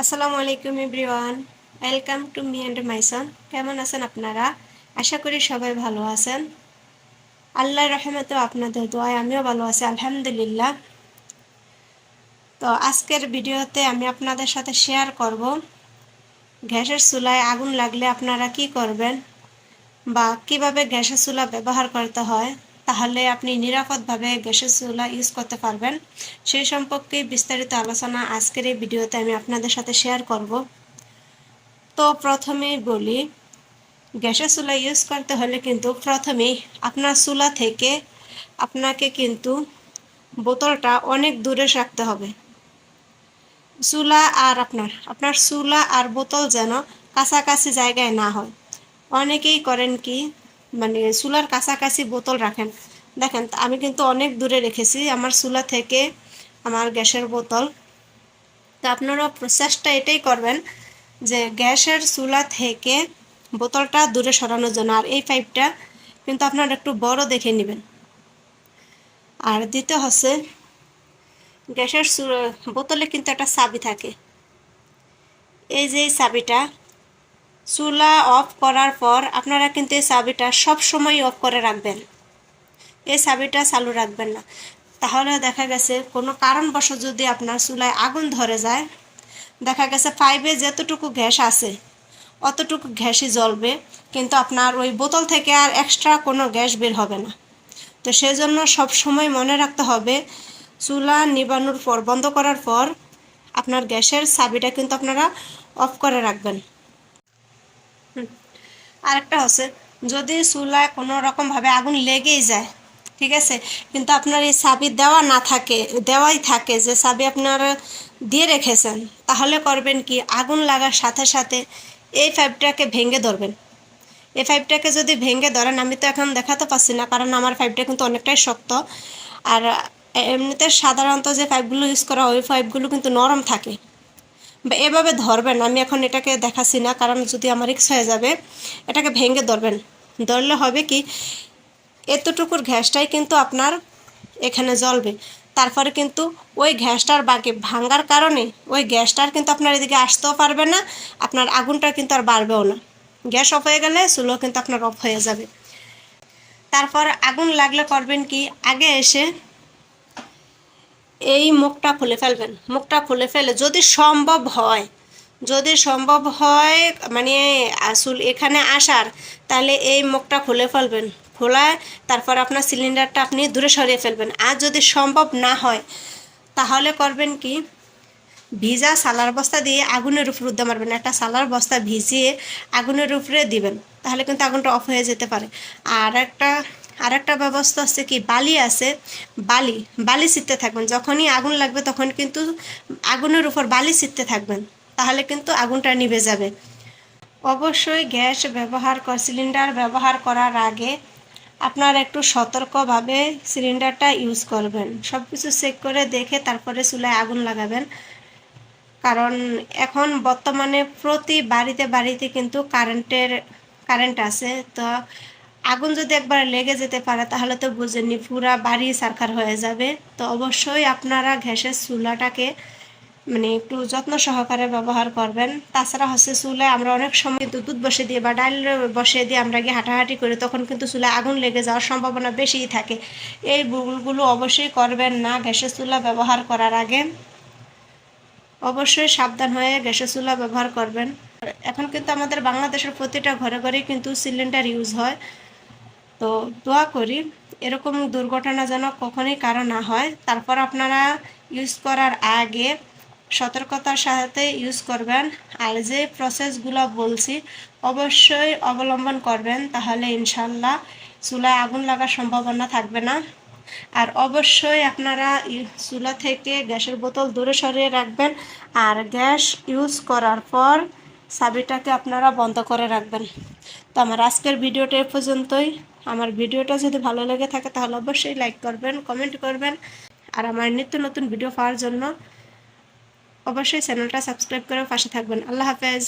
আসসালামু আলাইকুম everyone. Welcome to me and my son কেমন আছেন আপনারা? আশা করি সবাই ভালো আছেন। আল্লাহর রহমতে আপনাদের দোয়ায় আমিও ভালো আছি, আলহামদুলিল্লাহ। তো আজকের ভিডিওতে আমি আপনাদের সাথে শেয়ার করব, গ্যাসের চুলায় আগুন লাগলে আপনারা কি করবেন বা কীভাবে গ্যাসের চুলা ব্যবহার করতে হয় তাহলে আপনি নিরাপদভাবে গ্যাসের চুলা ইউজ করতে পারবেন। সেই সম্পর্কে বিস্তারিত আলোচনা আজকের এই ভিডিওতে আমি আপনাদের সাথে শেয়ার করব। তো প্রথমেই বলি, গ্যাসের চুলা ইউজ করতে হলে কিন্তু প্রথমেই আপনার চুলা থেকে আপনাকে কিন্তু বোতলটা অনেক দূরে রাখতে হবে। চুলা আর আপনার আপনার চুলা আর বোতল যেন কাছাকাছি জায়গায় না হয়। অনেকেই করেন কি মানে চুলার কাছাকাছি বোতল রাখেন। দেখেন, আমি কিন্তু অনেক দূরে রেখেছি, আমার চুলা থেকে আমার গ্যাসের বোতল। তো আপনারা প্রসেসটা এটাই করবেন যে গ্যাসের চুলা থেকে বোতলটা দূরে সরানোর জন্য। আর এই পাইপটা কিন্তু আপনারা একটু বড় দেখে নেবেন। আর দিতে হচ্ছে, গ্যাসের বোতলে কিন্তু একটা চাবি থাকে। এই যে চাবিটা চুলা অফ করার পর আপনারা কিন্তু এই চাবিটা সব সময় অফ করে রাখবেন। এই চাবিটা চালু রাখবেন না। তাহলে দেখা গেছে কোনো কারণবশ যদি আপনার চুলায় আগুন ধরে যায়, দেখা গেছে পাইপে যতটুকু গ্যাস আছে, অতটুকু গ্যাসই জ্বলবে, কিন্তু আপনার ওই বোতল থেকে আর এক্সট্রা কোনো গ্যাস বের হবে না। তো সেজন্য সব সময় মনে রাখতে হবে, চুলা নিবানোর পর, বন্ধ করার পর আপনার গ্যাসের চাবিটা কিন্তু আপনারা অফ করে রাখবেন। আরেকটা হচ্ছে যদি চুলায় কোনো রকমভাবে আগুন লেগেই যায়, ঠিক আছে? কিন্তু আপনার এই চাবি দেওয়া না থাকে, দেওয়াই থাকে, যে চাবি আপনার দিয়ে রেখেছেন, তাহলে করবেন কি? আগুন লাগার সাথে সাথে এই পাইপটাকে ভেঙে ধরবেন। এই পাইপটাকে যদি ভেঙে ধরেন, আমি তো এখন দেখাতে পারছি না, কারণ আমার পাইপটা কিন্তু অনেকটাই শক্ত। আর এমনিতে সাধারণত যে পাইপগুলো ইউজ করা হয়, ওই পাইপগুলো কিন্তু নরম থাকে। এভাবে ধরবেন, আমি এখন এটাকে দেখাচ্ছি না, কারণ যদি আমার রিক্স হয়ে যাবে, এটাকে ভেঙে ধরবেন। ধরলে হবে কি, এতটুকুর ঘ্যাসটাই কিন্তু আপনার এখানে জ্বলবে। তারপরে কিন্তু ওই গ্যাসটার বাকি ভাঙ্গার কারণে ওই গ্যাসটার কিন্তু আপনার এদিকে আসতেও পারবে না, আপনার আগুনটা কিন্তু আর বাড়বেও না। গ্যাস অফ হয়ে গেলে চুলো কিন্তু আপনার অফ হয়ে যাবে। তারপর আগুন লাগলে করবেন কি, আগে এসে এই মুখটা খুলে ফেলবেন। মুখটা খুলে ফেলে, যদি সম্ভব হয়, যদি সম্ভব হয় মানে আসল এখানে আসার, তাহলে এই মুখটা খুলে ফেলবেন। খোলায়, তারপর আপনার সিলিন্ডারটা আপনি দূরে সরিয়ে ফেলবেন। আর যদি সম্ভব না হয়, তাহলে করবেন কি? ভিজা সালার বস্তা দিয়ে আগুনের উপর উদ্যা মারবেন। একটা সালার বস্তা ভিজিয়ে আগুনের উপরে দিবেন। তাহলে কিন্তু আগুনটা অফ হয়ে যেতে পারে। আর একটা আর একটা ব্যবস্থা আছে কি? বালি আছে। বালি বালি ছিটতে থাকবেন। যখনই আগুন লাগবে তখন কিন্তু আগুনের উপর বালি ছিটতে থাকবেন। তাহলে কিন্তু আগুনটা নিভে যাবে। অবশ্যই গ্যাস ব্যবহার কর, সিলিন্ডার ব্যবহার করার আগে আপনারা একটু সতর্কভাবে সিলিন্ডারটা ইউজ করবেন। সব কিছু চেক করে দেখে তারপরে চুলায় আগুন লাগাবেন। কারণ এখন বর্তমানে প্রতি বাড়িতে বাড়িতে কিন্তু কারেন্টের, কারেন্ট আছে। তো আগুন যদি একবার লেগে যেতে পারে, তাহলে তো বুঝেননি পুরা বাড়ি সারখার হয়ে যাবে। তো অবশ্যই আপনারা গ্যাসের চুলাটাকে মানে একটু যত্ন সহকারে ব্যবহার করবেন। তাছাড়া হচ্ছে চুলায় আমরা অনেক সময় কিন্তু দুধ বসে দিয়ে বা ডাল বসে দিয়ে আমরা গিয়ে হাঁটাহাঁটি করি, তখন কিন্তু চুলায় আগুন লেগে যাওয়ার সম্ভাবনা বেশিই থাকে। এই ভুলগুলো অবশ্যই করবেন না গ্যাসের চুলা ব্যবহার করার আগে। অবশ্যই সাবধান হয়ে গ্যাসের চুলা ব্যবহার করবেন। এখন কিন্তু আমাদের বাংলাদেশের প্রতিটা ঘরে ঘরেই কিন্তু সিলিন্ডার ইউজ হয়। তো দোয়া করি, এরকম দুর্ঘটনা যেন কখনোই কারও না হয়। তারপর আপনারা ইউজ করার আগে সতর্কতার সাথে ইউজ করবেন। আর যে প্রসেসগুলো বলছি, অবশ্যই অবলম্বন করবেন, তাহলে ইনশাল্লাহ চুলায় আগুন লাগার সম্ভাবনা থাকবে না। আর অবশ্যই আপনারা চুলা থেকে গ্যাসের বোতল দূরে সরিয়ে রাখবেন। আর গ্যাস ইউজ করার পর চাবিটাকে আপনারা বন্ধ করে রাখবেন। তো আমার আজকের ভিডিওটা এ পর্যন্তই। আমার ভিডিওটা যদি ভালো লেগে থাকে তাহলে অবশ্যই লাইক করবেন কমেন্ট করবেন, আর আমার নিত্য নতুন ভিডিও পাওয়ার জন্য অবশ্যই চ্যানেলটা সাবস্ক্রাইব করে পাশে থাকবেন। আল্লাহ হাফেজ।